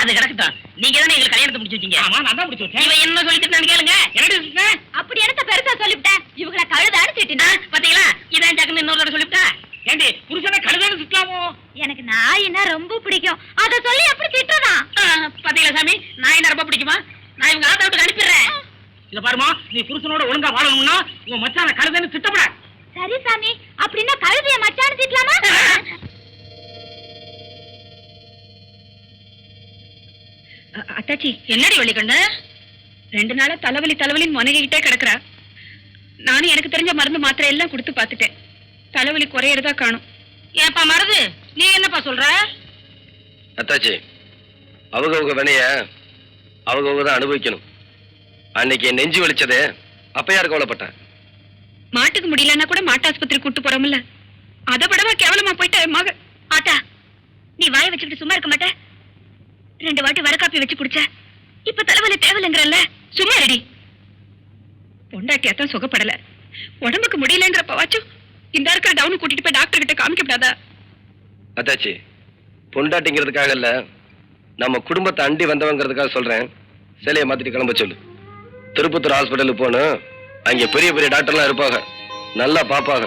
அது கிடக்கட்டும். நீங்க தானே எங்களுக்கு கல்யாணத்தை முடிச்சு வச்சீங்க? ஆமா நான் தான் முடிச்சு வச்சேன். இவன் என்ன சொல்லிட்டு நான் கேளுங்க. என்னடி சொல்லிட்டேன்? அப்படி என்னத்த பெருசா சொல்லிவிட்டேன்? இவங்கள கழுதான்னு திட்டினா பாத்தீங்களா? இதான் ஜக்குன்னு இன்னொரு தடவை சொல்லிவிட்டா? ஏண்டி புருஷனை கழுதான்னு சுத்தலாமோ எனக்கு நாயின்னா ரொம்ப பிடிக்கும். அத சொல்லி எப்படி திட்டுறதா? பாத்தீங்களா சாமி? என்ன ரொம்ப பிடிக்குமா? நான் இவங்க ஆத்தா விட்டு அனுப்பிடுறேன். இத பாருமா நீ புருஷனோட ஒழுங்கா வாழணும்னா உன் மச்சான கழுதான்னு திட்டப்பட சரி சாமி அப்படின்னா கழுதைய மச்சான்னு திட்டலாமா? அத்தாச்சி என்னடி வழி கண்ணு ரெண்டு நாளா தலைவலி தலைவலின்னு முனகிக்கிட்டே கிடக்குறா. நானும் எனக்கு தெரிஞ்ச மருந்து மாத்திரை எல்லாம் கொடுத்து பார்த்துட்டேன். தலைவலி குறையறதா காணும். ஏப்பா மருது நீ என்னப்பா சொல்ற? அத்தாச்சி அவங்கவுங்க வினைய அவங்கவுங்க தான் அனுபவிக்கணும். அன்னைக்கு நெஞ்சு வலிச்சது அப்ப யார் கவலைப்பட்டேன். மாட்டுக்கு முடியலன்னா கூட மாட்டாஸ்பத்திரி கூட்டு போறோம்ல. அதை விடவா கேவலமா போயிட்டா மக. ஆத்தா நீ வாய வச்சுக்கிட்டு சும்மா இருக்க மாட்ட. ரெண்டு வாட்டி வரக்காப்பி வச்சு குடிச்ச. இப்ப தலைவலி தேவையில்லைங்கிறல்ல? சும்மா ரெடி பொண்டாட்டியாத்தான் சுகப்படல. உடம்புக்கு முடியலங்கிறப்பவாச்சும் இந்த இருக்கிற டவுன் கூட்டிட்டு போய் டாக்டர் கிட்ட காமிக்கப்படாதா. அத்தாச்சி பொண்டாட்டிங்கிறதுக்காக இல்ல நம்ம குடும்பத்தை அண்டி வந்தவங்கிறதுக்காக சொல்றேன். சிலையை மாத்திட்டு கிளம்ப சொல்லு. திருப்பத்தூர் ஹாஸ்பிட்டலுக்கு போகணும். அங்க பெரிய பெரிய டாக்டர்லாம் இருப்பாங்க. நல்லா பாப்பாங்க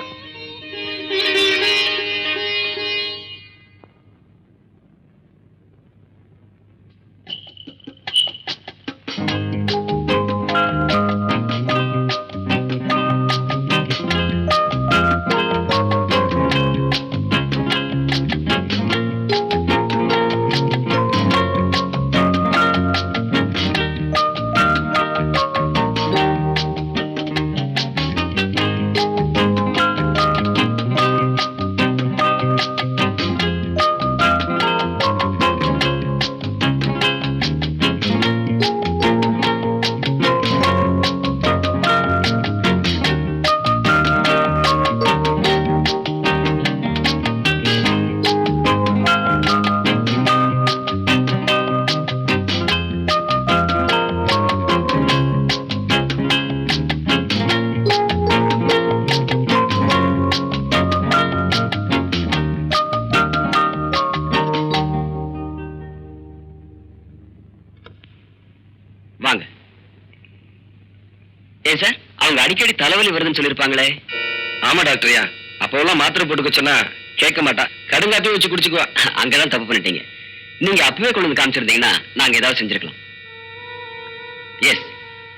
ஏன் சார்? அவங்க அடிக்கடி தலைவலி வருதுன்னு சொல்லிருப்பாங்களே ஆமா டாக்டர்யா. அப்போல்லாம் மாத்திரை போட்டுக்க சொன்னா கேட்க மாட்டா. கடுங்காத்தையும் வச்சு குடிச்சுக்குவா. அங்கதான் தப்பு பண்ணிட்டீங்க. நீங்க அப்பவே கொண்டு வந்து காமிச்சிருந்தீங்கன்னா நாங்க ஏதாவது செஞ்சிருக்கலாம். எஸ்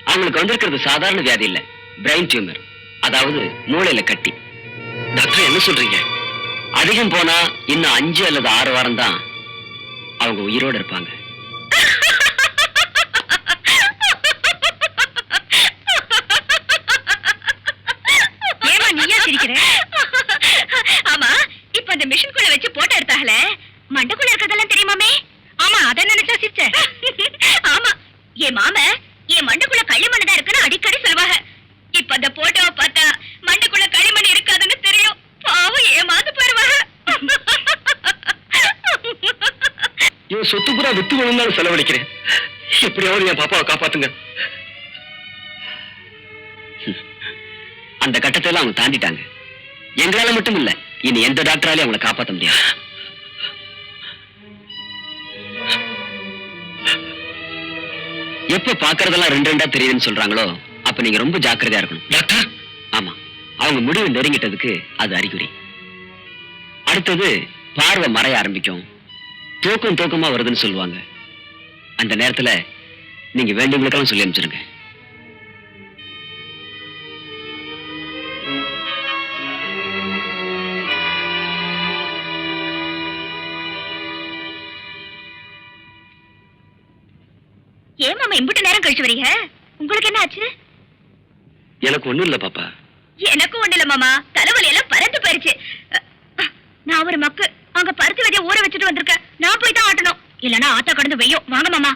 அவங்களுக்கு வந்திருக்கிறது சாதாரண வியாதி இல்ல. பிரெயின் டியூமர் அதாவது மூளையில கட்டி. டாக்டர் என்ன சொல்றீங்க? அதிகம் போனா இன்னும் அஞ்சு அல்லது ஆறு வாரம் தான் அவங்க உயிரோட இருப்பாங்க. வச்சு போட்டோ எடுத்தாங்களே? மண்டக்குள்ள இருக்கறதெல்லாம் தெரியுமாமே? ஆமா அதை நினைச்சா சிரிச்ச ஆமா என் மாம என் மண்டக்குள்ள களிமண் தான் இருக்குன்னு அடிக்கடி சொல்லுவாங்க. இப்ப அந்த போட்டோவை பார்த்தா மண்டக்குள்ள களிமண் இருக்காதுன்னு தெரியும். பாவம் ஏமாந்து போயிருவாங்க. இவன் சொத்து பூரா வித்து விழுந்தாலும் செலவழிக்கிறேன். எப்படியாவது என் பாப்பாவை காப்பாத்துங்க. அந்த கட்டத்தை எல்லாம் அவங்க தாண்டிட்டாங்க. எங்களால மட்டும் இல்ல இனி எந்த டாக்டராலையும் அவங்களை காப்பாத்த முடியாது. எப்ப பாக்குறதெல்லாம் ரெண்டு ரெண்டா தெரியுதுன்னு சொல்றாங்களோ அப்ப நீங்க ரொம்ப ஜாக்கிரதையா இருக்கணும். டாக்டர்? ஆமா. அவங்க முடிவு நெருங்கிட்டதுக்கு அது அறிகுறி. அடுத்தது பார்வை மறைய ஆரம்பிக்கும். தூக்கம் தூக்கமா வருதுன்னு சொல்லுவாங்க. அந்த நேரத்துல நீங்க வேண்டியவங்களுக்கெல்லாம் சொல்லி அனுப்பிச்சிருங்க ஏன் மாமா இம்புட்டு நேரம் கழிச்சு வரீங்க? உங்களுக்கு என்ன ஆச்சு? எனக்கு ஒண்ணும் இல்ல பாப்பா. எனக்கும் ஒண்ணு இல்ல மாமா. தலைவலி எல்லாம் பறந்து போயிருச்சு. நான் ஒரு மக்கு அங்க பருத்தி விதைய ஊற வச்சுட்டு வந்திருக்கேன். நான் போய் தான் ஆட்டணும். இல்லனா ஆட்டோ கடந்து வெய்யும் வாங்க மாமா.